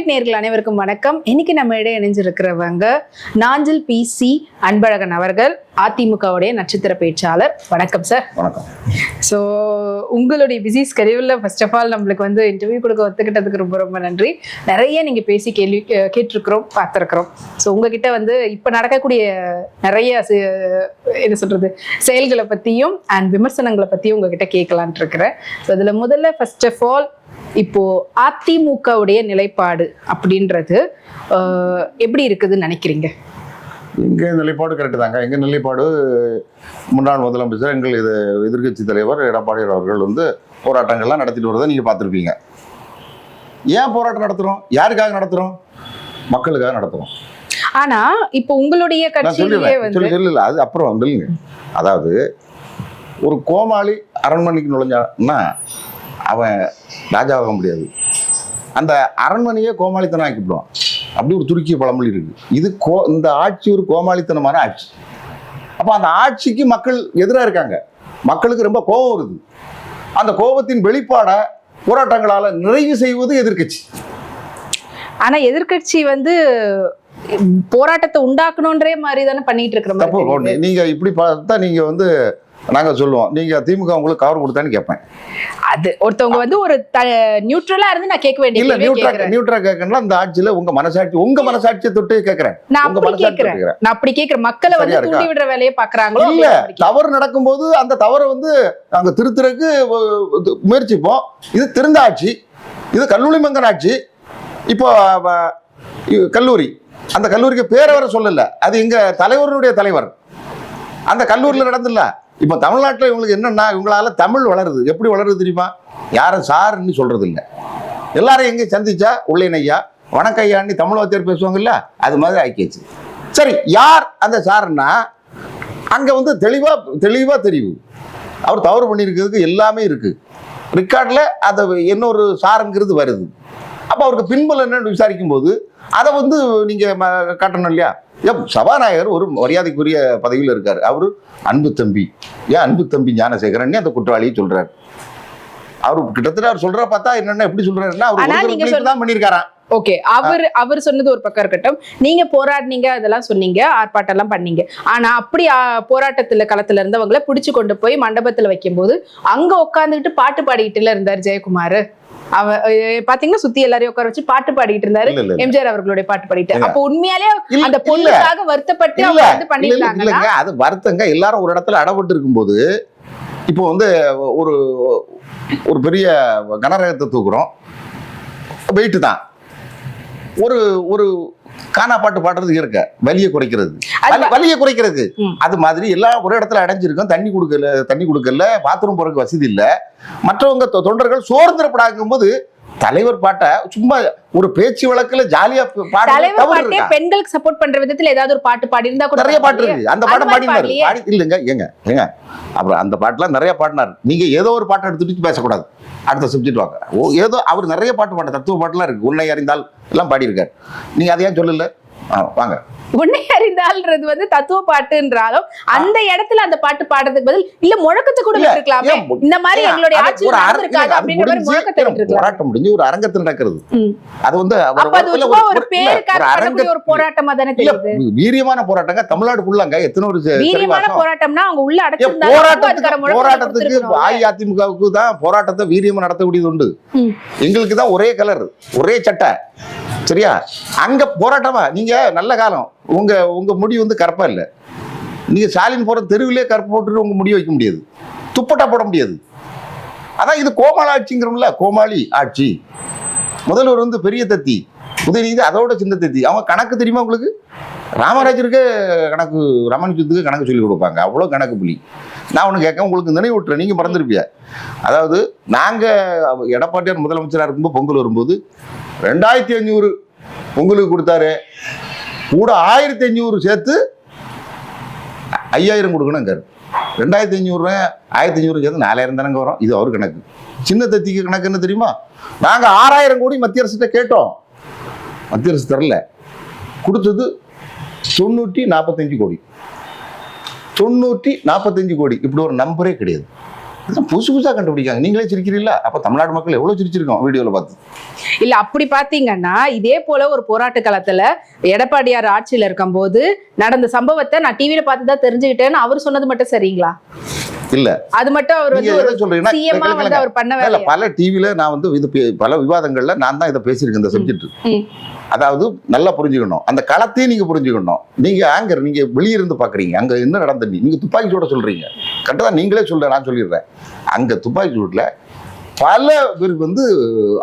Spotlight நேர்கள் அனைவருக்கும் வணக்கம். இன்னைக்கு நம்ம இடையே இணைஞ்சிருக்கிறவங்க நாஞ்சில் பி சி அன்பழகன் அவர்கள் அதிமுகவுடைய நட்சத்திர பேச்சாளர். வணக்கம் சார் வணக்கம். ஸோ உங்களுடைய பிஸி ஸ்கெடியூலில் ஃபர்ஸ்ட் ஆஃப் ஆல் நம்மளுக்கு வந்து இன்டர்வியூ கொடுக்க ஒத்துக்கிட்டதுக்கு ரொம்ப ரொம்ப நன்றி. நிறைய நீங்கள் பேசி கேள்வி கேட்டிருக்கிறோம் பார்த்துருக்குறோம். ஸோ உங்ககிட்ட வந்து இப்போ நடக்கக்கூடிய நிறைய என்ன சொல்கிறது செயல்களை பற்றியும் அண்ட் விமர்சனங்களை பற்றியும் உங்ககிட்ட கேட்கலான்ட்டு இருக்கிறேன். ஸோ அதில் முதல்ல ஃபர்ஸ்ட் ஆஃப் ஆல் இப்போ அதிமுகவுடைய நிலைப்பாடு அப்படின்றது எப்படி இருக்குதுன்னு நினைக்கிறீங்க? எங்க நிலைப்பாடு கரெக்டு தாங்க. எங்க நிலைப்பாடு முன்னாள் முதலமைச்சர் எங்கள் இது எதிர்க்கட்சி தலைவர் எடப்பாடி அவர்கள் வந்து போராட்டங்கள்லாம் நடத்திட்டு வரதை நீங்க பார்த்துருப்பீங்க. ஏன் போராட்டம் நடத்துறோம்? யாருக்காக நடத்துறோம்? மக்களுக்காக நடத்துறோம். ஆனா இப்போ உங்களுடைய கட்சியிலேயே வந்து அது அப்புறம் வந்துருங்க. அதாவது ஒரு கோமாளி அரண்மனைக்கு நுழைஞ்சான்னா அவன் ராஜாவாக முடியாது. அந்த அரண்மனையே கோமாளித்தனம் ஆக்கிவிடுவான். அப்படி ஒரு துருக்கிய பழமொழி இருக்கு. இது கோ இந்த ஆட்சி ஒரு கோமாளித்தனமான ஆட்சி. அப்போ அந்த ஆட்சிக்கு மக்கள் எதிராக இருக்காங்க. மக்களுக்கு ரொம்ப கோபம் வருது. அந்த கோபத்தின் வெளிப்பாடை போராட்டங்களால நிறைவு செய்வது எதிர்க்கட்சி. ஆனா எதிர்க்கட்சி வந்து போராட்டத்தை உண்டாக்கணுன்றே மாதிரி தானே பண்ணிட்டு இருக்கிற மாதிரி தப்பு. தெரியுது. ஒண்ணு. நீங்க இப்படி பார்த்தா நீங்க வந்து நாங்க சொல்லுவோம் நீங்க திமுக உங்களுக்கு கவர் கொடுத்தான்னு கேட்பேன். அது ஒருத்தவங்க வந்து ஒரு நியூட்ரலா இருந்து நான் கேட்க வேண்டிய இல்ல நியூட்ரா. நியூட்ரா கேட்கணும் அந்த ஆட்சியில உங்க மனசாட்சி உங்க மனசாட்சியை தொட்டு கேட்கறேன். நான் அப்படி கேட்கிறேன். நான் அப்படி கேக்குறேன் மக்களை வந்து? தூண்டி விடுற வேலையை பாக்குறாங்களோ இல்ல. தவறு நடக்கும்போது அந்த தவறை வந்து நாங்க திருத்துறதுக்கு முயற்சிப்போம். இது திருந்த ஆட்சி. இது கல்லூரி மங்கன் ஆட்சி. இப்போ கல்லூரி. அந்த கல்லூரிக்கு பேரை வர சொல்லல. அது எங்க தலைவருடைய தலைவர். அந்த கல்லூரியில் நடந்துல இப்போ தமிழ்நாட்டில் இவங்களுக்கு என்னென்னா இவங்களால தமிழ் வளருது. எப்படி வளருது தெரியுமா? யாரும் சாருன்னு சொல்கிறது இல்லை எல்லாரும் எங்கேயும் சந்திச்சா? உள்ளேன் ஐயா தமிழ் வாத்தியார் பேசுவாங்கல்ல அது மாதிரி ஆக்கியாச்சு. சரி யார் அந்த சாருன்னா அங்கே வந்து தெளிவாக தெளிவாக தெரியும். அவர் தவறு பண்ணியிருக்கிறதுக்கு எல்லாமே இருக்குது ரெக்கார்டில் அதை இன்னொரு சாருங்கிறது வருது. அப்போ அவருக்கு பின்புல என்னன்னு விசாரிக்கும் போது அதை வந்து நீங்கள் ம- காட்டணும் இல்லையா? சபாநாயகர் ஒரு மரியாதைக்குரிய பதவியில் இருக்காரு. அவரு அன்பு தம்பி. ஏன் அன்பு தம்பி ஞானசேகரன் அந்த குற்றவாளியை சொல்றாரு. அவர் கிட்டத்தட்ட அவர் சொல்ற பார்த்தா என்னென்ன எப்படி சொல்றாருன்னா அவர் தான் பண்ணியிருக்காராம். ஓகே அவர் அவர் சொன்னது ஒரு பக்கம் இருக்கட்டும். நீங்க போராடினீங்க அதெல்லாம் சொன்னீங்க ஆர்ப்பாட்டம் எல்லாம் பண்ணீங்க. ஆனா அப்படி போராட்டத்துல களத்துல இருந்தவங்கள பிடிச்சு கொண்டு போய் மண்டபத்துல வைக்கும்போது அங்க உட்காந்துக்கிட்டு பாட்டு பாடிக்கிட்டுல இருந்தார் ஜெயக்குமார். அவ பாத்தீங்கன்னா சுத்தி எல்லாரையும் உட்கார வச்சு பாட்டு பாடிட்டு இருந்தாரு. எம்ஜிஆர் அவர்களுடைய பாட்டு பாடிட்டு. அப்ப உண்மையாலே அந்த. பொண்ணுக்காக வருத்தப்பட்டு அவங்க வந்து இல்லைங்க. அது வருத்தங்க. எல்லாரும் ஒரு இடத்துல அடப்பட்டு இருக்கும்போது இப்போ வந்து ஒரு ஒரு பெரிய கனரகத்தை தூக்குறோம். வெயிட்டு தான். ஒரு ஒரு கானா பாட்டு பாடுறதுக்கு இருக்க வலியை குறைக்கிறது. வலியை குறைக்கிறது. அது மாதிரி எல்லாம் ஒரு இடத்துல அடைஞ்சிருக்கும். தண்ணி கொடுக்கல தண்ணி கொடுக்கல பாத்ரூம் போறதுக்கு வசதி இல்ல. மற்றவங்க தொண்டர்கள் சோர்ந்திரப்படாகும் போது தலைவர் பாட்டை சும்மா ஒரு பேச்சு வழக்குல ஜாலியா பாட்டே பெண்களுக்கு சப்போர்ட் பண்ற விதத்துல ஏதாவது ஒரு பாட்டு பாடி இருந்தா கூட நிறைய பாட்டு இருக்கு. அந்த பாட்டை பாடினாரு. பாடி இல்லைங்க ஏங்க ஏங்க. அப்புறம் அந்த பாட்டுலாம் நிறைய பாடினார். நீங்க ஏதோ ஒரு பாட்டை எடுத்துட்டு பேசக்கூடாது. அடுத்த சப்ஜெக்ட் வாங்க. ஓ ஏதோ அவர் நிறைய பாட்டு பாட்ட தத்துவ பாட்டுலாம் இருக்கு. உன்னை அறிந்தால் எல்லாம் பாடியிருக்காரு. நீங்க அதை ஏன் சொல்லல? வாங்க. உன்னை அறிந்தால்ன்றது வந்து தத்துவ பாட்டுன்றாலும் அந்த இடத்துல அந்த பாட்டு பாடுறதுக்கு பதில் இல்ல முழக்கத்தை கூட இல்ல, விட்டுருக்கலாமே. ஏன் மு- இந்த மாதிரி எங்களுடைய ஆட்சி அது அப்படின்ற மாதிரி முழக்கத்தை போராட்டம் முடிஞ்சு ஒரு அரங்கத்தில் நடக்கிறது. அது வந்து ஒரு பேருக்காக ஒரு போராட்டமா தானே தெரியுது? வீரியமான போராட்டங்க. தமிழ்நாடு ஃபுல்லாங்க. எத்தனை ஒரு வீரியமான போராட்டம்னா அவங்க உள்ள ஏன் அடைச்சிருந்தாலும் போராட்டத்துக்கு போராட்டத்துக்கு. அஇஅதிமுகவுக்கு தான் போராட்டத்தை வீரியமா நடத்தக்கூடியது உண்டு. எங்களுக்கு தான் ஒரே கலர் ஒரே சட்டை. சரியா? அங்க போராட்டமா? நீங்க நல்ல காலம். உங்க உங்க முடி வந்து கருப்பா இல்ல. நீங்க ஸ்டாலின் போற தெருவிலே கருப்பு போட்டுட்டு உங்க முடி வைக்க முடியாது. துப்பட்டா போட முடியாது. அதான் இது கோமாளி ஆட்சிங்கிறோம்ல கோமாளி ஆட்சி. முதல்வர் வந்து பெரிய தத்தி. உதயநிதி அதோட சின்ன தத்தி. அவன் கணக்கு தெரியுமா உங்களுக்கு? ராமராஜருக்கு கணக்கு ராமானுஜத்துக்கு கணக்கு சொல்லி கொடுப்பாங்க. அவ்வளோ கணக்கு புலி. நான் ஒன்று கேட்க உங்களுக்கு நினைவூட்டுறேன். நீங்கள் மறந்துருப்பியா அதாவது நாங்கள் எடப்பாட்டியார் முதலமைச்சராக இருக்கும்போது பொங்கல் வரும்போது ரெண்டாயிரத்தி அஞ்சூறு பொங்கலுக்கு கொடுத்தாரு. கூட ஆயிரத்தி அஞ்சூறு சேர்த்து ஐயாயிரம் கொடுக்கணுங்காரு ரெண்டாயிரத்தி அஞ்சூறு ஆயிரத்தி அஞ்சூறு சேர்த்து நாலாயிரம் தானங்க வரும். இது அவர் கணக்கு. சின்ன தத்திக்கு கணக்கு என்ன தெரியுமா? நாங்கள் ஆறாயிரம் கோடி மத்திய அரசுகிட்ட கேட்டோம். மத்திய அரசு தரல. கொடுத்தது தொண்ணூற்றி நாற்பத்தஞ்சு கோடி. தொண்ணூற்றி நாற்பத்தஞ்சு கோடி. இப்படி ஒரு நம்பரே கிடையாது. புதுசு புதுசா கண்டுபிடிக்காங்க நீங்களே சிரிக்கிறீங்களா அப்போ தமிழ்நாடு மக்கள் எவ்வளோ சிரிச்சிருக்கோம் வீடியோவில் பார்த்து. இல்ல அப்படி பாத்தீங்கன்னா இதே போல ஒரு போராட்ட காலத்துல எடப்பாடியார் ஆட்சியில இருக்கும்போது நடந்த சம்பவத்தை நான் டிவியில் பார்த்து தான் தெரிஞ்சுக்கிட்டேன்னு அவர் சொன்னது மட்டும் சரிங்களா? இல்ல. அது மட்டும் அவர் வந்து சொல்றீங்கன்னா வந்து அவர் பண்ண இல்ல பல டிவில நான் வந்து இது பல விவாதங்கள்ல நான் தான் இதை பேசியிருக்கேன் இந்த சப்ஜெக்ட். அதாவது நல்லா புரிஞ்சுக்கணும். அந்த களத்தையும் நீங்க புரிஞ்சுக்கணும். நீங்க ஆங்கர் நீங்க வெளியிருந்து பாக்குறீங்க. அங்க என்ன நடந்தது நீங்க துப்பாக்கி சூட சொல்றீங்க கரெக்டா நீங்களே சொல்ற நான் சொல்லிடுறேன். அங்க துப்பாக்கி சூட்ல பல பேர் வந்து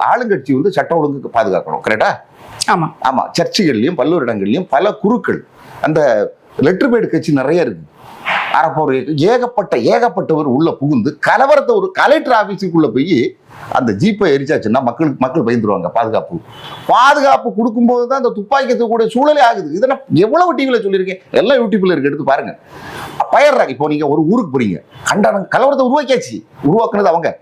ஆளுங்கட்சி வந்து சட்ட ஒழுங்குக்கு பாதுகாக்கணும். கரெக்டா ஆமா. ஆமா. சர்ச்சுகள்லயும் பல்லூர் இடங்கள்லயும் பல குருக்கள். அந்த லெட்டர் பேடு கட்சி நிறைய இருக்கு. அரப்போர் ஏகப்பட்ட ஏகப்பட்டவர் உள்ள புகுந்து கலவரத்தை ஒரு கலெக்டர் ஆஃபீஸுக்குள்ளே போய் அந்த ஜீப்பை எரிச்சாச்சுன்னா மக்களுக்கு மக்கள் பயந்துருவாங்க பாதுகாப்பு. பாதுகாப்பு கொடுக்கும்போது தான் அந்த துப்பாக்கி தூக்கக்கூடிய சூழலே ஆகுது. இதை நான் எவ்வளவு டிவியில் சொல்லியிருக்கேன்? எல்லாம் யூடியூப்ல இருக்கு எடுத்து பாருங்க. பயிர்றாங்க. இப்போ நீங்க ஒரு ஊருக்கு போறீங்க. கண்டனம் கலவரத்தை உருவாக்கியாச்சு. உருவாக்குனது அவங்க.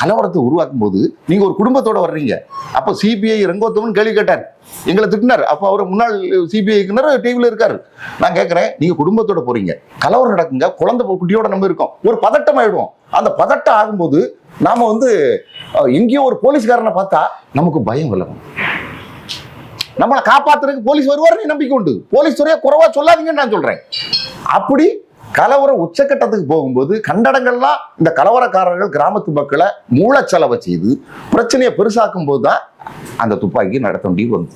கலவரத்தை உருவாக்கும் போது நீங்க ஒரு குடும்பத்தோட வர்றீங்க. அப்போ சிபிஐ ரங்கோத்தவன் கேள்வி கேட்டார். எங்களை திட்டினார். அப்போ அவர் முன்னாள் சிபிஐ டிவியில் இருக்காரு. நான் கேட்குறேன் நீங்க குடும்பத்தோட போறீங்க. கலவரம் நடக்குங்க குழந்தை குட்டியோட நம்ம இருக்கோம். ஒரு பதட்டம் ஆயிடுவோம். அந்த பதட்டம் ஆகும்போது நாம வந்து எங்கேயோ ஒரு போலீஸ்காரனை பார்த்தா நமக்கு பயம் விலகும் நம்மளை காப்பாத்துறதுக்கு போலீஸ் வருவாருன்னு நம்பிக்கை உண்டு. போலீஸ் துறையை குறைவா சொல்லாதீங்கன்னு நான் சொல்றேன். அப்படி கலவரம் உச்சக்கட்டத்துக்கு போகும்போது கண்டடங்கள்லாம் இந்த கலவரக்காரர்கள் கிராமத்து மக்களை மூளைச்சலவை செய்து பிரச்சனையை பெருசாக்கும் போது தான் அந்த துப்பாக்கி நடத்த வேண்டியது வந்து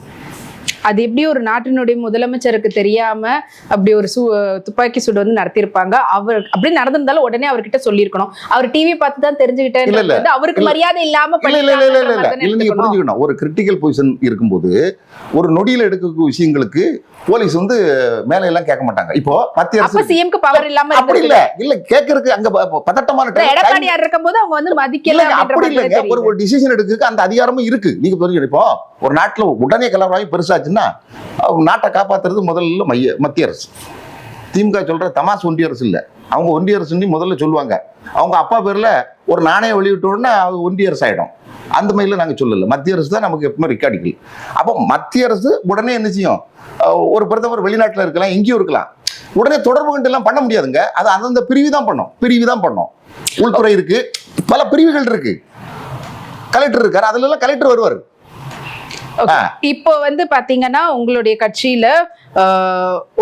அது எப்படி ஒரு நாட்டினுடைய முதலமைச்சருக்கு தெரியாம அப்படி ஒரு சு துப்பாக்கி சூடு வந்து நடத்தியிருப்பாங்க? அவர் அப்படி நடந்திருந்தாலும் உடனே அவர்கிட்ட சொல்லியிருக்கணும். அவர் டிவி பார்த்து தான். தெரிஞ்சுக்கிட்டேன் அவருக்கு. மரியாதை இல்லாம புரிஞ்சுக்கணும். ஒரு கிரிட்டிக்கல் பொசிஷன் இருக்கும்போது ஒரு நொடியில எடுக்க விஷயங்களுக்கு போலீஸ் வந்து மேல எல்லாம் கேட்க மாட்டாங்க. இப்போ மத்திய அரசு சிஎம்க்கு பவர் இல்லாம அப்படி இல்ல. இல்ல கேட்கறதுக்கு அங்க பதட்டமான இல்ல, எடப்பாடியார் இருக்கும்போது அவங்க வந்து மதிக்கல அப்படி இல்லைங்க. ஒரு. ஒரு டிசிஷன் எடுக்க அந்த அதிகாரமும் இருக்கு. நீங்க புரிஞ்சுக்கணும். இப்போ ஒரு நாட்டுல உடனே கலவரம் பெருசாச்சுன்னா நாட்டை காப்பாத்துறது முதல்ல மைய மத்திய அரசு. திமுக சொல்ற தமாஸ் ஒன்றிய அரசு இல்ல. அவங்க ஒன்றிய அரசுன்னு முதல்ல சொல்லுவாங்க. அவங்க அப்பா பேர்ல ஒரு நாணயம் வெளியிட்ட உடனே அது ஒன்றிய அரசு ஆயிடும் அந்த மாதிரில நாங்கள் சொல்லலை. மத்திய அரசு தான் நமக்கு எப்பவுமே ரெக்கார்டிக்கல் அப்போ மத்திய அரசு உடனே என்ன செய்யும்? ஒரு பிரதமர் வெளிநாட்டில் இருக்கலாம் எங்கேயும் இருக்கலாம். உடனே தொடர்பு கொண்டு எல்லாம் பண்ண முடியாதுங்க. அது அந்தந்த பிரிவு தான் பண்ணும். பிரிவு தான் பண்ணும். உள்துறை இருக்கு. பல பிரிவுகள் இருக்கு. கலெக்டர் இருக்கார். அதுல எல்லாம் கலெக்டர் வருவார். இப்போ வந்து பாத்தீங்கன்னா உங்களுடைய கட்சியில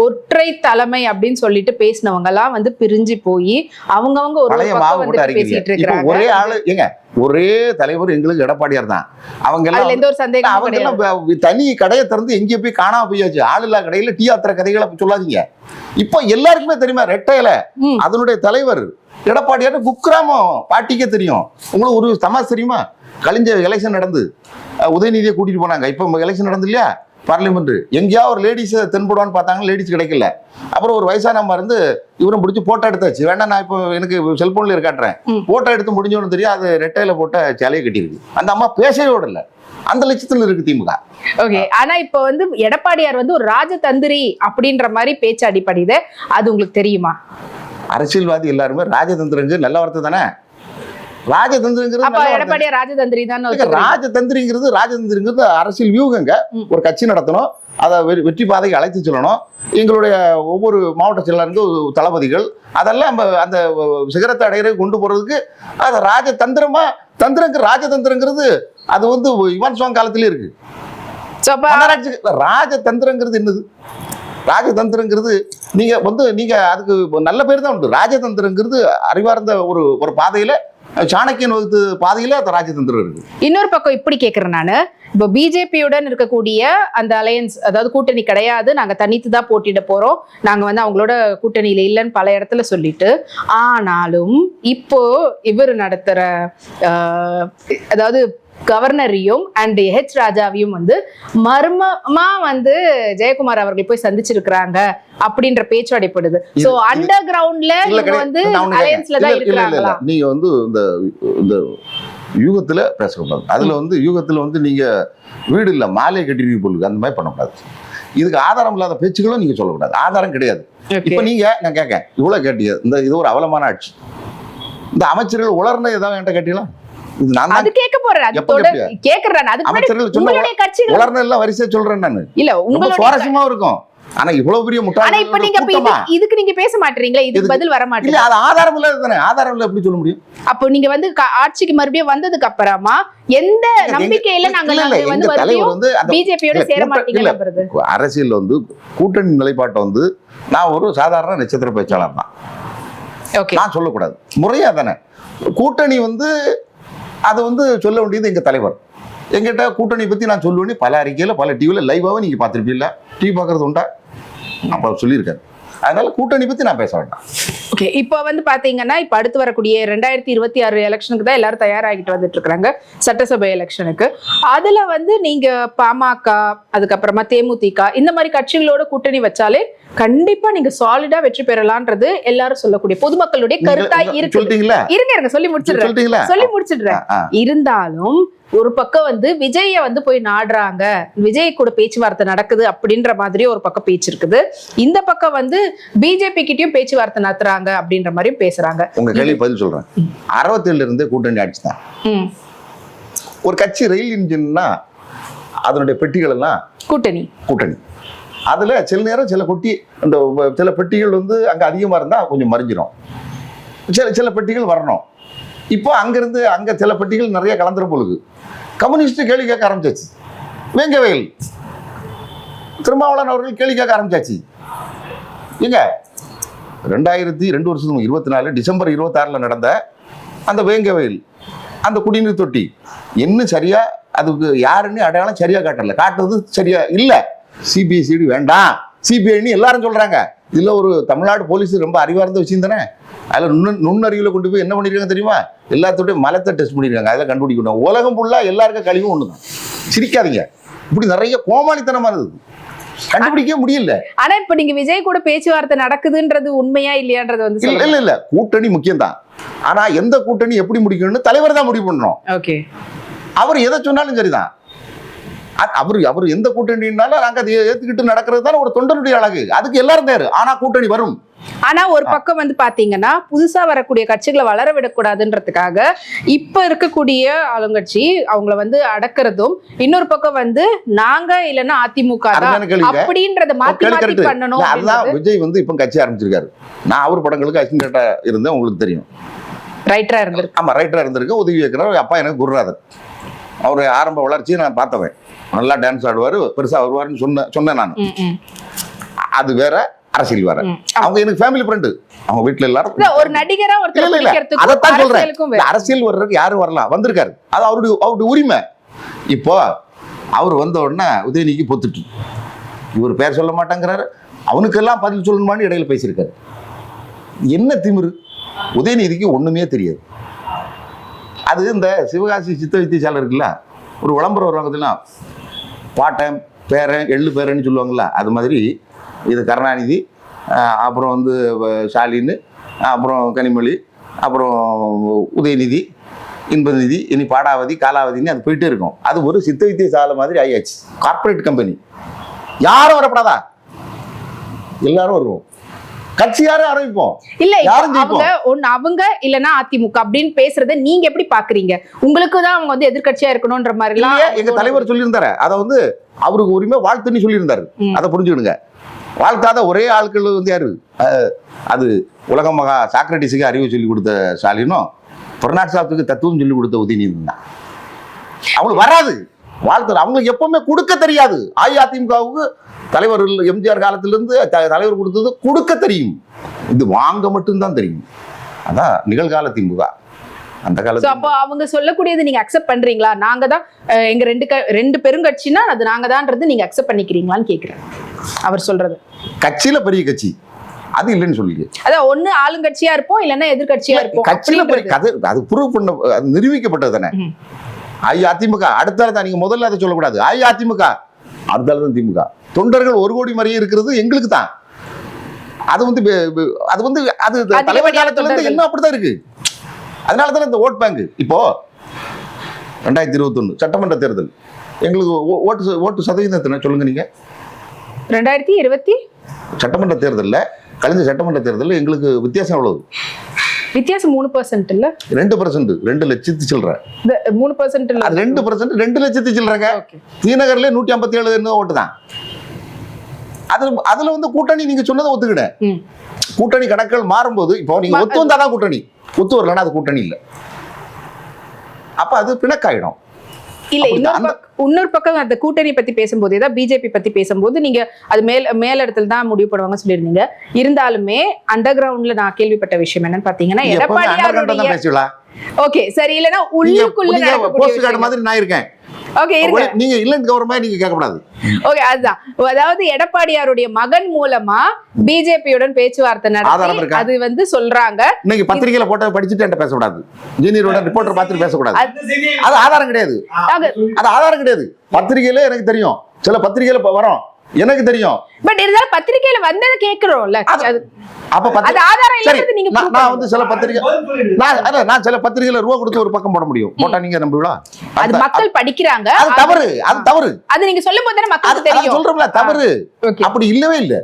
ஒற்றை தலைமை அப்படின்னு சொல்லிட்டு பேசினவங்க எல்லாம் வந்து பிரிஞ்சு போய் அவங்கவங்க ஒரு ஒரு பக்கம் வந்து பேசிட்டு இருக்காங்க ஆளு ஏங்க ஒரே தலைவர் எங்களுக்கு எடப்பாடியார் தான். அவங்க எல்லாம் எந்த ஒரு சந்தேகமும் அவங்க தனி கடையை திறந்து எங்கேயோ போய் காணாம போயாச்சு. ஆள் இல்லா கடையில டீ ஆத்திர கதைகளை சொல்லாதீங்க. இப்போ எல்லாருக்குமே தெரியுமா ரெட்டையில. அதனுடைய தலைவர் எடப்பாடியார் குக்கிராமம் பாட்டிக்கே தெரியும். உங்களுக்கு ஒரு தமாஸ் தெரியுமா? கழிஞ்ச எலெக்ஷன் நடந்து உதயநிதியை கூட்டிட்டு போனாங்க. இப்போ எலெக்ஷன் நடந்து இல்லையா பார்லிமெண்ட் எங்கேயா ஒரு லேடிஸ் தென்படுவான்னு பார்த்தாங்க லேடிஸ் கிடைக்கல. அப்புறம் ஒரு வயசானம்மா இருந்து இவரும் பிடிச்சி போட்டோ எடுத்தாச்சு. வேணா நான் இப்போ எனக்கு செல்போன்ல இருக்காட்டுறேன். போட்டோ எடுத்து முடிஞ்சோன்னு தெரியும் அது ரெட்டையில போட்ட சேலையை கட்டியிருக்கு. அந்த அம்மா பேசவே விடல அந்த லட்சத்துல இருக்கு திமுக. ஓகே ஆனா இப்போ வந்து எடப்பாடியார் வந்து ஒரு ராஜதந்திரி அப்படின்ற மாதிரி பேச்சு அடிப்படையுது அது உங்களுக்கு தெரியுமா? அரசியல்வாதி எல்லாருமே ராஜதந்திரங்க நல்ல வார்த்தை தானே? ராஜதந்திரங்கிறது ராஜதந்திரி தான் ராஜதந்திரிங்கிறது ராஜதந்திரிங்கிறது அரசியல் வியூகங்க. ஒரு கட்சி நடத்தணும் அதை வெற்றி பாதைக்கு அழைத்து செல்லணும். எங்களுடைய ஒவ்வொரு மாவட்ட செயலாளருக்கு தளபதிகள் அதெல்லாம் நம்ம அந்த சிகரத்தை அடையிறது கொண்டு போறதுக்கு அது ராஜதந்திரமா தந்திரங்க ராஜதந்திரங்கிறது அது வந்து யுவன் சுவாங் காலத்திலே இருக்கு. ராஜதந்திரங்கிறது என்னது? ராஜதந்திரங்கிறது நீங்க வந்து நீங்க அதுக்கு நல்ல பேர் தான் உண்டு. ராஜதந்திரங்கிறது அறிவார்ந்த ஒரு ஒரு பாதையில சாணக்கியன் வகுத்து பாதையில அந்த ராஜதந்திரம் இருக்கு. இன்னொரு பக்கம் இப்படி கேக்குறேன் நானு. இப்போ பிஜேபியுடன் இருக்கக்கூடிய அந்த அலையன்ஸ் அதாவது கூட்டணி கிடையாது. நாங்க தனித்து தான் போட்டிட போறோம். நாங்க வந்து அவங்களோட கூட்டணியில இல்லைன்னு பல இடத்துல சொல்லிட்டு. ஆனாலும் இப்போ இவர் நடத்துற அதாவது கவர்னரையும் அண்ட் ஹெச் ராஜாவையும் வந்து மர்மமா வந்து ஜெயக்குமார் அவர்கள் போய் சந்திச்சிருக்கிறாங்க அப்படின்ற பேச்சு அடிப்படுது. சோ அண்டர் கிரவுண்ட்ல. வந்து அலையன்ஸ்ல. தான். இருக்கிறாங்களா? நீங்க வந்து இந்த இந்த யூகத்துல பேசக்கூடாது. அதுல வந்து யூகத்துல வந்து நீங்க வீடு இல்ல மாலை கட்டிருக்க போலுக்கு அந்த மாதிரி பண்ணக்கூடாது. இதுக்கு ஆதாரம் இல்லாத பேச்சுகளும் நீங்க சொல்லக்கூடாது. ஆதாரம் கிடையாது. இப்ப நீங்க நான் கேட்கேன் இவ்வளவு கேட்டீங்க இந்த இது ஒரு அவலமான ஆட்சி. இந்த அமைச்சர்கள் உலர்ன ஏதாவது என்கிட்ட கேட்டீங்களா? அது கேட்க போறேன். அது? கேக்குறேன் அதுக்கு முன்னாடி உங்களுடைய கட்சிகள் உலர்ன எல்லாம் வரிசையா சொல்றேன் நான். இல்ல உங்களுடைய சுவாரஸ்யமா இருக்கும். ஆனா இவ்வளவு பெரிய ஆனா இப்ப நீங்க முட்டாள் இதுக்கு நீங்க பேச மாட்டீங்களா? இதுக்கு? பதில் வர இல்ல மாட்டீங்க அது ஆதாரம் இல்லாத தானே? ஆதாரம் இல்ல எப்படி சொல்ல முடியும்? அப்போ நீங்க வந்து ஆட்சிக்கு மறுபடியும் வந்ததுக்கு அப்புறமா எந்த நம்பிக்கையில நாங்க இல்ல, இல்ல, வந்து மறுபடியும் பிஜேபியோட இல்ல, சேர மாட்டீங்க இல்ல. அரசியல் வந்து கூட்டணி நிலைப்பாட்டை வந்து நான் ஒரு சாதாரண நட்சத்திர பேச்சாளர் தான். நான் சொல்லக்கூடாது. முறையா தானே. கூட்டணி வந்து அது வந்து சொல்ல வேண்டியது எங்கள் தலைவர். எங்கிட்ட கூட்டணி பற்றி நான் சொல்லுவேன் பல அறிக்கையில் பல டிவியில் லைவாகவும் நீங்கள் பார்த்திருப்பீங்களா டிவி பார்க்குறது உண்டா? நம்ம சொல்லியிருக்காரு அதனால கூட்டணி பத்தி நான் பேச வேண்டாம். ஓகே இப்போ வந்து பாத்தீங்கன்னா இப்போ அடுத்து வரக்கூடிய ரெண்டாயிரத்தி இருபத்தி ஆறு எலெக்ஷனுக்கு தான் எல்லாரும் தயாராகிட்டு வந்துட்டு இருக்காங்க சட்டசபை எலெக்ஷனுக்கு அதுல வந்து நீங்க பாமக அதுக்கப்புறமா தேமுதிக இந்த மாதிரி கட்சிகளோட கூட்டணி வச்சாலே கண்டிப்பா நீங்க சாலிடா வெற்றி பெறலான்றது எல்லாரும் சொல்லக்கூடிய பொதுமக்களுடைய கருத்தா இருக்கு. இருங்க இருங்க சொல்லி முடிச்சிடுறேன். சொல்லி முடிச்சிடுறேன். இருந்தாலும் ஒரு பக்கம் வந்து விஜய வந்து போய் நாடுறாங்க. விஜய் கூட பேச்சுவார்த்தை நடக்குது அப்படின்ற மாதிரி ஒரு பக்கம் பேச்சு இருக்குது. இந்த பக்கம் வந்து பிஜேபி கிட்டயும் பேச்சுவார்த்தை நடத்துறாங்க அப்படின்ற மாதிரியும் பேசுறாங்க. உங்க கேள்வி பதில் சொல்றேன். அறுபத்தேழுல இருந்தே கூட்டணி ஆட்சி தான். ஒரு கட்சி ரயில் இன்ஜின்னா அதனுடைய பெட்டிகள் எல்லாம் கூட்டணி. கூட்டணி. அதில் சில நேரம் சில கொட்டி அந்த சில பெட்டிகள் வந்து அங்கே அதிகமாக இருந்தால் கொஞ்சம் மறைஞ்சிரும். சில சில பெட்டிகள் வரணும். இப்போ அங்கேருந்து அங்கே சில பெட்டிகள் நிறைய கலந்துரும் பொழுது கம்யூனிஸ்ட் கேள்வி கேட்க ஆரம்பிச்சாச்சு. வேங்கவேல் திருமாவளவன் அவர்கள் கேள்வி கேட்க ஆரம்பிச்சாச்சு. ஏங்க ரெண்டாயிரத்தி ரெண்டு வருஷத்துக்கு இருபத்தி நாலு டிசம்பர் இருபத்தாறில் நடந்த அந்த வேங்கவேல் அந்த குடிநீர் தொட்டி இன்னும் சரியாக அதுக்கு யாருன்னு அடையாளம் சரியாக காட்டலை. காட்டுறது சரியாக இல்லை. சிபிஎஸ்சிடி வேண்டாம் சிபிஐன்னு எல்லாரும் சொல்றாங்க. இதுல ஒரு தமிழ்நாடு போலீஸ் ரொம்ப அறிவார்ந்த விஷயம் தானே? அதுல நுண்ண நுண்ணறிவுல கொண்டு போய் என்ன பண்ணிருக்காங்க தெரியுமா? எல்லாத்தோடையும் மலத்தை டெஸ்ட் பண்ணிருக்காங்க. அதில் கண்டுபிடிக்கணும். உலகம் ஃபுல்லா எல்லாருக்கும் கழிவும் ஒண்ணுதான். சிரிக்காதீங்க. இப்படி நிறைய கோமாளித்தனமா இருக்குது கண்டுபிடிக்க முடியல. ஆனா இப்ப நீங்க விஜய் கூட பேச்சுவார்த்தை நடக்குதுன்றது உண்மையா இல்லையான்றது வந்து இல்ல இல்ல இல்ல. கூட்டணி முக்கியம்தான். ஆனா எந்த கூட்டணி எப்படி முடிக்கணும்னு தலைவர் தான் முடிவு பண்ணணும். ஓகே அவர் எதை சொன்னாலும் சரிதான். அவர் அவர் எந்த கூட்டணினாலும் நாங்க அதை ஏத்துக்கிட்டு நடக்கிறது தான் ஒரு தொண்டனுடைய அழகு. அதுக்கு எல்லாரும் தயார் ஆனா கூட்டணி வரும். ஆனா ஒரு பக்கம் வந்து பாத்தீங்கன்னா புதுசா வரக்கூடிய கட்சிகளை வளர விடக்கூடாதுன்றதுக்காக இப்ப இருக்கக்கூடிய ஆளுங்கட்சி அவங்கள வந்து அடக்குறதும் இன்னொரு பக்கம் வந்து நாங்க இல்லைன்னா அதிமுக. அப்படின்றத மாத்தி மாத்தி. பண்ணணும் அதுதான் விஜய் வந்து இப்ப கட்சி ஆரம்பிச்சிருக்காரு. நான் அவர் படங்களுக்கு அசிஸ்டண்டா இருந்தேன் உங்களுக்கு தெரியும். ரைட்டரா இருந்திருக்கு. ஆமா ரைட்டரா இருந்திருக்கேன் உதவி வைக்கிறார் அப்பா எனக்கு குருநாதர். அவர் ஆரம்ப வளர்ச்சியை நான் பார்த்தவன். நல்லா டான்ஸ் ஆடுவார் பெருசா வருவாருன்னு சொன்ன சொன்னேன் நான். அது வேற அரசியல் வேற. அவங்க எனக்கு ஃபேமிலி ஃப்ரெண்டு அவங்க வீட்டுல எல்லாரும் ஒரு நடிகரா ஒருத்தர் அதைத்தான் சொல்றேன். அரசியல் வர்றதுக்கு யாரும் வரலாம் வந்திருக்காரு. அது அவருடைய அவருடைய உரிமை. இப்போ அவர் வந்த உடனே உதயநிதிக்கு பொத்துட்டு. இவர் பேர் சொல்ல மாட்டேங்கிறாரு. அவனுக்கெல்லாம் பதில் சொல்லணுமான்னு இடையில பேசியிருக்காரு. என்ன திமிரு? உதயநிதிக்கு ஒண்ணுமே தெரியாது. அது இந்த சிவகாசி சித்த வைத்தியசாலை இருக்குல்ல ஒரு விளம்பரம் வருவாங்க பாட்டன் பேரன் எள்ளு பேரன்னு சொல்லுவாங்கல்ல அது மாதிரி இது கருணாநிதி அப்புறம் வந்து ஷாலின்னு ஸ்டாலின் அப்புறம் கனிமொழி அப்புறம் உதயநிதி இன்பநிதி இனி பாடாவதி காலாவதின்னு அது போயிட்டே இருக்கும். அது ஒரு சித்த வைத்தியசாலை மாதிரி ஆயாச்சு கார்ப்பரேட் கம்பெனி யாரும் வரப்படாதா? எல்லாரும் வருவோம். கட்சி யாரும் ஆரம்பிப்போம் இல்ல. அவங்க ஒண்ணு அவங்க இல்லனா அதிமுக அப்படின்னு பேசுறத நீங்க எப்படி பாக்குறீங்க? உங்களுக்கு தான் அவங்க வந்து எதிர்க்கட்சியா இருக்கணும்ன்ற மாதிரி இல்லையா எங்க தலைவர் சொல்லியிருந்தாரு. அதை வந்து அவருக்கு உரிமை வாழ்த்துன்னு சொல்லியிருந்தாரு. அதை புரிஞ்சுக்கிடுங்க. வாழ்த்தாத ஒரே ஆட்கள் வந்து யாரு? அது உலக மகா சாக்ரட்டிஸுக்கு அறிவு சொல்லி கொடுத்த ஸ்டாலினும் பொருளாட்சாத்துக்கு தத்துவம் சொல்லி கொடுத்த உதயநிதி தான். அவங்களுக்கு வராது. வாழ்த்து அவங்களுக்கு எப்பவுமே கொடுக்க தெரியாது. அஇஅதிமுகவுக்கு தலைவர் எம்ஜிஆர் காலத்திலிருந்து தலைவர் கொடுத்தது கொடுக்க தெரியும். இது வாங்க மட்டும்தான் தெரியும். அதான் நிகழ்கால திமுக. அந்த காலத்துல அப்போ அவங்க சொல்லக்கூடியது நீங்க அக்செப்ட் பண்றீங்களா? நாங்க தான் எங்க ரெண்டு ரெண்டு பெருங்கட்சினா அது நாங்க தான்ன்றது நீங்க அக்செப்ட் பண்ணிக்கிறீங்களான்னு கேக்குறேன். அவர் சொல்றது. கட்சியில பெரிய கட்சி. அது இல்லைன்னு சொல்லிக்க அதான் ஒண்ணு ஆளுங்கட்சியா இருப்போம் இல்லன்னா எதிர்க்கட்சியா இருப்போம். கட்சியில பெரிய. கதை அது ப்ரூவ் பண்ண அது நிரூபிக்கப்பட்டது தானே. அஇஅதிமுக அடுத்தால தான் நீங்க முதல்ல அதை சொல்லக்கூடாது. அஇஅதிமுக தான் திமுக. தொண்டர்கள் ஒரு கோடி மாதிரியே இருக்கிறது எங்களுக்கு தான். அது வந்து அது வந்து அது தலைவர் காலத்துல இருந்து. இன்னும் அப்படிதான் இருக்கு. அதனால தானே இந்த ஓட் பேங்க். இப்போ ரெண்டாயிரத்தி இருபத்தொன்னு சட்டமன்ற தேர்தல். எங்களுக்கு ஓட்டு ஓட்டு சதவீதம் எத்தனை? சொல்லுங்க நீங்க. ரெண்டாயிரத்தி இருபத்தி? சட்டமன்ற தேர்தலில் கழிஞ்ச சட்டமன்ற தேர்தலில் எங்களுக்கு வித்தியாசம் எவ்வளவு? வித்தியாசம் மூணு பர்சன்ட் இல்ல? ரெண்டு பர்சன்ட் ரெண்டு லட்சத்து சில்லற. மூணு பர்சன்ட் இல்ல. அது ரெண்டு பர்சன்ட் ரெண்டு லட்சத்து சில்லறங்க. ஓகே. தீநகர்ல நூற்றி ஐம்பத்தி ஏழு ஓட்டு தான். அதுல அதுல வந்து கூட்டணி நீங்க சொன்னதை ஒத்துக்கிட்டேன் ம். கூட்டணி கணக்குகள் மாறும்போது இப்போ நீங்க ஒத்து வந்தாதான் கூட்டணி. ஒத்து வரலன்னா அது கூட்டணி இல்ல. அப்ப அது பிணக்காயிடும். இல்ல இன்னொரு இன்னொரு பக்கம் அந்த கூட்டணி பத்தி பேசும்போது ஏதாவது பிஜேபி பத்தி பேசும்போது நீங்க அது மேல் மேலிடத்துல தான் முடிவு பண்ணுவாங்க சொல்லியிருந்தீங்க. இருந்தாலுமே அண்டர் கிரவுண்ட்ல நான் கேள்விப்பட்ட விஷயம் என்னன்னு பாத்தீங்கன்னா பேசுவீங்களா ஓகே சரி இல்லனா நீங்க உள்ளுக்குள்ள போஸ்ட் கார்டு. மாதிரி நான் இருக்கேன். ஓகே நீங்க இல்லைன்னு கவர மாதிரி நீங்க கேட்கக்கூடாது. ஓகே அதுதான். அதாவது எடப்பாடியாருடைய மகன் மூலமா பிஜேபியுடன் பேச்சுவார்த்தை நடத்தி? அது வந்து சொல்றாங்க. இன்னைக்கு பத்திரிகையில போட்ட படிச்சுட்டு என்கிட்ட பேசக்கூடாது. ஜூனியரோட ரிப்போர்ட்டர் பார்த்துட்டு பேசக்கூடாது. அது ஆதாரம் கிடையாது. அது- ஆதாரம் கிடையாது. பத்திரிகையில எனக்கு தெரியும். சில பத்திரிகையில வரும். எனக்கு தெரியும். பட் இருந்தாலும் பத்திரிக்கையில வந்ததை கேக்குறோம்ல அப்ப அது பத்திரிகை ஆதாரம் சரி இல்லாதது நீங்க நான். வந்து சில பத்திரிகை நான் நான் சில பத்திரிகையில ரூபா கொடுத்து ஒரு பக்கம் போட முடியும். போட்டா நீங்க நம்புவீங்களா? அது மக்கள் படிக்கிறாங்க. அது தவறு அது தவறு. அது நீங்க சொல்லும் போது மக்களுக்கு தெரியும். சொல்றோம்ல தவறு. ஓகே. அப்படி இல்லவே இல்லை.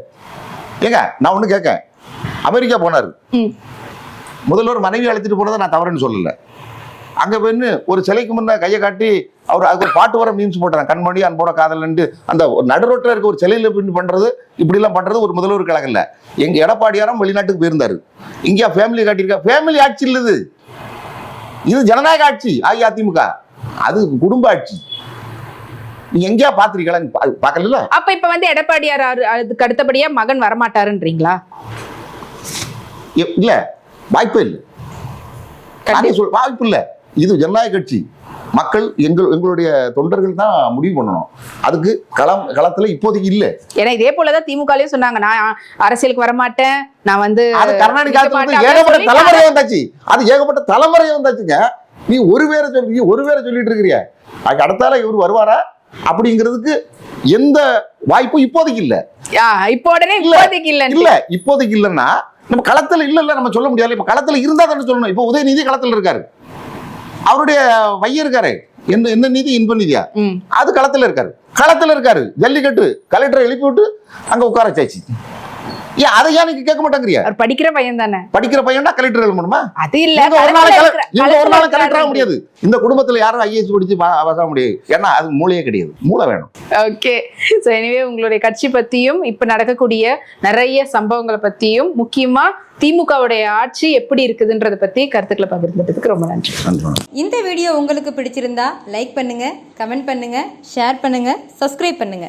ஏங்க நான் ஒண்ணு கேட்க அமெரிக்கா போனாரு. முதல்வர் மனைவி அழைச்சிட்டு போனதை நான் தவறுன்னு சொல்லல. அங்க போயின்னு ஒரு சிலைக்கு முன்ன கையை காட்டி அவர் அதுக்கு ஒரு பாட்டு வர மீன்ஸ் போட்டாங்க கண்மணி அன்போட காதலன்ட்டு அந்த ஒரு நடுரோட்டில் இருக்க ஒரு சிலையில பின் பண்றது இப்படி எல்லாம் பண்றது ஒரு முதல்வர் கழகம் இல்ல. எங்க எடப்பாடியாரும் வெளிநாட்டுக்கு போயிருந்தாரு. இங்கேயா ஃபேமிலி காட்டியிருக்கா? ஃபேமிலி ஆட்சி இல்ல இது. ஜனநாயக ஆட்சி அஇஅதிமுக. அது குடும்ப ஆட்சி. நீங்க எங்கேயா பாத்திருக்கீங்களா நீங்க பா- பார்க்கல அப்ப இப்ப வந்து எடப்பாடியார் அதுக்கு அடுத்தபடியா மகன் வரமாட்டாருன்றீங்களா? இல்ல. வாய்ப்பே இல்லை. வாய்ப்பு இல்லை. இது ஜனநாயக கட்சி. மக்கள் எங்கள் எங்களுடைய தொண்டர்கள் தான் முடிவு பண்ணணும். அதுக்கு களம் களத்துல இப்போதைக்கு இல்ல. ஏன்னா இதே போலதான் திமுகலயும் சொன்னாங்க. நான் அரசியலுக்கு வரமாட்டேன். நான் வந்து அது நிக்க காலத்துல ஏகப்பட்ட சொல்லி தலைமுறையே வந்தாச்சு. அது ஏகப்பட்ட தலைமுறையே வந்தாச்சுங்க. நீ ஒரு பேரை சொல்லி ஒரு பேரை சொல்லிட்டு இருக்கிறிய? அதுக்கு அடுத்தால இவர் வருவாரா? அப்படிங்கிறதுக்கு எந்த வாய்ப்பும் இப்போதைக்கு இல்ல. இப்போ உடனே இல்ல. இப்போதைக்கு இல்ல இல்ல இப்போதைக்கு இல்லைன்னா நம்ம களத்துல இல்ல இல்ல நம்ம சொல்ல முடியாது. இப்ப களத்துல இருந்தா தானே சொல்லணும். இப்ப உதயநிதி களத்துல இருக்காரு. அவருடைய வைய இருக்காரு. என்ன என்ன நீதி இன்ப நிதியா? அது களத்துல இருக்காரு. களத்துல இருக்காரு. ஜல்லிக்கட்டு கலெக்டரை எழுப்பி விட்டு அங்க உட்கார வச்சாச்சு. ஏன் அதை ஏன் நீங்க கேட்க மாட்டேங்கிறியா படிக்கிற பையன் தானே. படிக்கிற பையன்டா கலெக்டர் எழுதணுமா அது இல்ல ஒரு நாள் இவங்க ஒரு நாள் கலெக்டர் ஆக முடியாது. இந்த குடும்பத்துல யாரும் ஐஏஎஸ் படிச்சு அவசர முடியாது. ஏன்னா அது மூளையே கிடையாது. மூளை வேணும். ஓகே ஸோ எனவே உங்களுடைய கட்சி பத்தியும் இப்ப நடக்கக்கூடிய நிறைய சம்பவங்களை பத்தியும் முக்கியமா திமுகவுடைய ஆட்சி எப்படி இருக்குதுன்றத பத்தி கருத்துக்களை பகிர்ந்ததுக்கு ரொம்ப நன்றி. இந்த வீடியோ உங்களுக்கு பிடிச்சிருந்தா லைக் பண்ணுங்க கமெண்ட் பண்ணுங்க ஷேர் பண்ணுங்க சப்ஸ்கிரைப் பண்ணுங்க.